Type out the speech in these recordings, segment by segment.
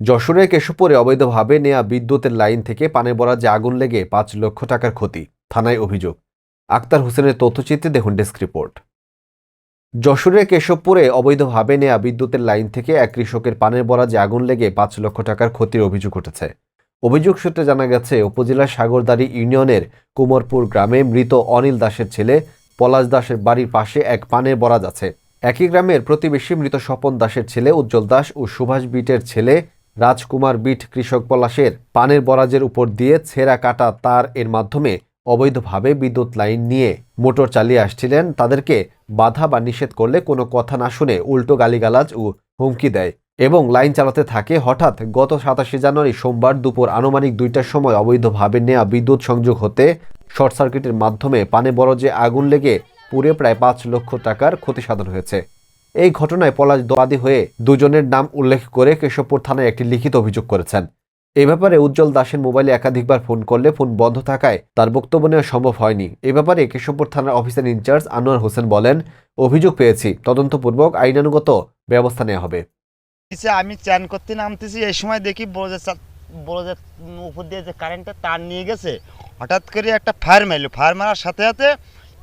যশোরের কেশবপুরে অবৈধভাবে নেয়া বিদ্যুতের লাইন থেকে পানের বরাজে আগুন লেগে পাঁচ লক্ষ টাকার ক্ষতি, থানায় অভিযোগ। আক্তার হোসেনের তথ্যচিত্রে দেখুন ডেস্ক রিপোর্ট। যশোরের কেশবপুরে অবৈধভাবে নেয়া বিদ্যুতের লাইন থেকে এক কৃষকের পানের বরাজে আগুন লেগে পাঁচ লক্ষ টাকার ক্ষতির অভিযোগ উঠেছে। অভিযোগ সূত্রে জানা গেছে, উপজেলার সাগরদাড়ি ইউনিয়নের কুমরপুর গ্রামে মৃত অনিল দাসের ছেলে পলাশ দাসের বাড়ির পাশে এক পানের বরাজ আছে। একই গ্রামের প্রতিবেশী মৃত স্বপন দাসের ছেলে উজ্জ্বল দাস ও সুভাষ বিটের ছেলে রাজকুমার বিট কৃষক পলাশের পানের বরাজের উপর দিয়ে ছেঁড়া কাটা তার এর মাধ্যমে অবৈধভাবে বিদ্যুৎ লাইন নিয়ে মোটর চালিয়ে আসছিলেন। তাদেরকে বাধা বা নিষেধ করলে কোনো কথা না শুনে উল্টো গালিগালাজ ও হুমকি দেয় এবং লাইন চালাতে থাকে। হঠাৎ গত সাতাশে জানুয়ারি সোমবার দুপুর আনুমানিক দুইটার সময় অবৈধভাবে নেওয়া বিদ্যুৎ সংযোগ হতে শর্ট সার্কিটের মাধ্যমে পানে বরজে আগুন লেগে পুড়ে প্রায় পাঁচ লক্ষ টাকার ক্ষতি সাধন হয়েছে। এই ঘটনায় পলাশ দোয়াদি হয়ে দুজনের নাম উল্লেখ করে কেশবপুর থানায় একটি লিখিত অভিযোগ করেছেন। এ ব্যাপারে উজ্জ্বল দাসের মোবাইলে একাধিকবার ফোন করলে ফোন বন্ধ থাকায় তার বক্তব্য নেওয়া সম্ভব হয়নি। এ ব্যাপারে কেশবপুর থানার অফিসার ইনচার্জ আনোয়ার হোসেন বলেন, অভিযোগ পেয়েছি। তদন্তপূর্বক আইনানুগত ব্যবস্থা নেওয়া হবে। আমি চ্যান করতে নামতেছি, এই সময় দেখি উপর দিয়ে যে কারেন্টের তার নিয়ে গেছে। হঠাৎ করে একটা ফায়ার মারলো। ফায়ার মারার সাথে সাথে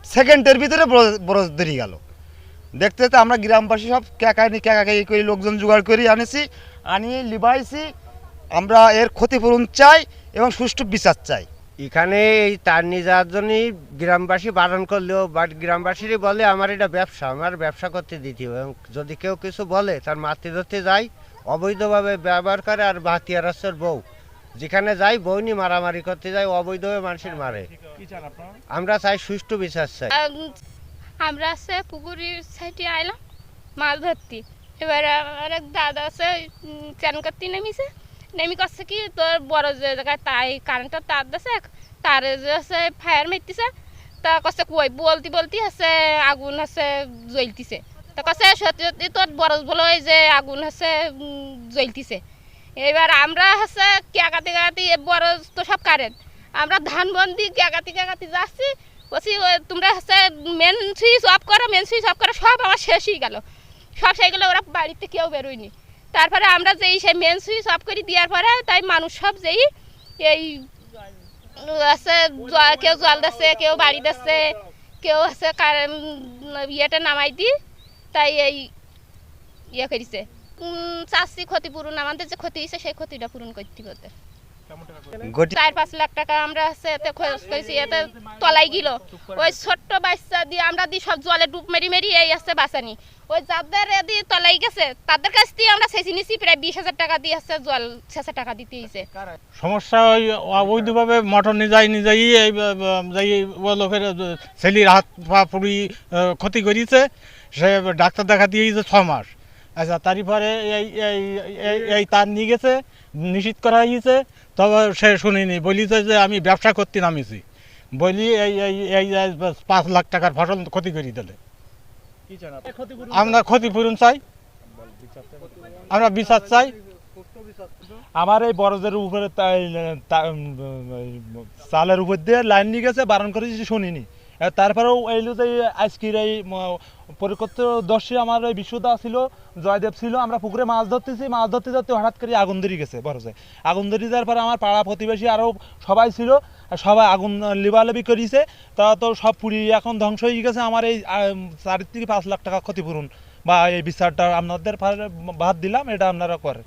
সেকেন্ডের ভিতরে বরজ ধরে গেল। দেখতে দেখতে আমরা গ্রামবাসী সব ক্যাকানি ক্যাকাকাই করে লোকজন জোগাড় করে আনেছি আনিয়ে লিবাইছি। আমরা এর ক্ষতিপূরণ চাই এবং সুষ্ঠু বিচার চাই। এখানে এই তার নিয়ে যাওয়ার জন্যই গ্রামবাসী বারণ করলেও বাট গ্রামবাসীরই বলে আমার এটা ব্যবসা আমার ব্যবসা করতে দিতে হবে। এবং যদি কেউ কিছু বলে তার মাতৃ ধরতে যায় অবৈধভাবে ব্যবহার করে আর বাতিয়ার আসর বউ। যেখানে যাই বউ নিয়ে মারামারি করতে যায় অবৈধভাবে মানুষের মারে। আমরা চাই সুষ্ঠু বিচার চাই। আমরা আছে পুকুরের সাইডে আইলাম, মাছ ধরতে। এবার আমার এক দাদা আছে চান করতে নেমেছে? নেমি করছে কি, তোর বড় যে জায়গায় তাই কারেন্টের তার দিছে তারে যে আছে ফায়ার মারতেছে। তা কছে কই, বলতি বলতি আছে আগুন আছে জ্বলতিছে। তা কছে সত্যি সত্যি তোর বড় বলে যে আগুন আছে জ্বলতিছে। এবার আমরা হচ্ছে কেকাতে কেকাতে বড় তো সব কারেন্ট আমরা ধান বন্দি কেকাতে কেকাতে যাচ্ছি বলছি তোমরা হচ্ছে মেন সুইচ অফ করো মেন সুইচ অফ করো, সব আমার শেষ হয়ে গেল। সব সেইগুলো ওরা বাড়িতে কেউ বেরোয়নি। তারপরে আমরা যেই সেই মেন সুইচ অফ করে, দেওয়ার পরে তাই মানুষ সব যেই এই আছে কেউ জল দিচ্ছে, কেউ বাড়ি দিচ্ছে, কেউ আছে কারেন্ট ইয়েটা নামাই দি তাই এই ইয়ে করেছে। চাষি ক্ষতিপূরণ, আমাদের যে ক্ষতি হয়েছে, সেই ক্ষতিটা পূরণ করতে হতে চার পাঁচ লাখ টাকা আমরা হচ্ছে এতে খরচ করেছি এতে তলাই গেল। ওই ছোট্ট বাচ্চা দিয়ে আমরা সব জলে ডুব মেরি মেরি এই আসছে বাঁচানি। ওই যাদের এদি তলাই গেছে তাদের কাছ দিয়ে আমরা সেচি নিছি প্রায় বিশ হাজার টাকা দিয়ে আসছে জল টাকা দিতে হয়েছে সমস্যা ওই অবৈধভাবে মোটর নিয়ে যাই এই যাই ও লোকের ছেলির হাত পা পুরি ক্ষতি করিয়েছে সে ডাক্তার দেখা দিয়েছে ছ মাস। আচ্ছা তারপরে এই- এই তার নিয়ে গেছে। নিশ্চিত করা হয়েছে তবে সে শুনিনি। বলিছে যে আমি ব্যবসা করতে নামিছি। বলি এই এই এই পাঁচ লাখ টাকার ফসল ক্ষতি করে দিলে। আমরা ক্ষতিপূরণ চাই। আমরা বিচার চাই। আমার এই বরজের উপরে চালের উপর দিয়ে লাইন নিয়ে গেছে বারণ করেছি শুনিনি। তারপরেও এইলো যে আজকের এই পরিকর্তদর্শী আমার এই বিশ্বদা ছিল, জয়দেব ছিল, আমরা পুকুরে মাছ ধরতেছি, মাছ ধরতে ধরতে হঠাৎ করে আগুন ধরে গেছে বরজে আগুন ধরে যাওয়ার পরে আমার পাড়া প্রতিবেশী আরও সবাই ছিল সবাই আগুন লিবালিবি করেছে, তা তো সব পুরি এখন ধ্বংস হয়ে গেছে, আমার এই চার থেকে পাঁচ লাখ টাকা ক্ষতিপূরণ বা এই বিচারটা আপনাদের ভাত দিলাম, এটা আপনারা করেন।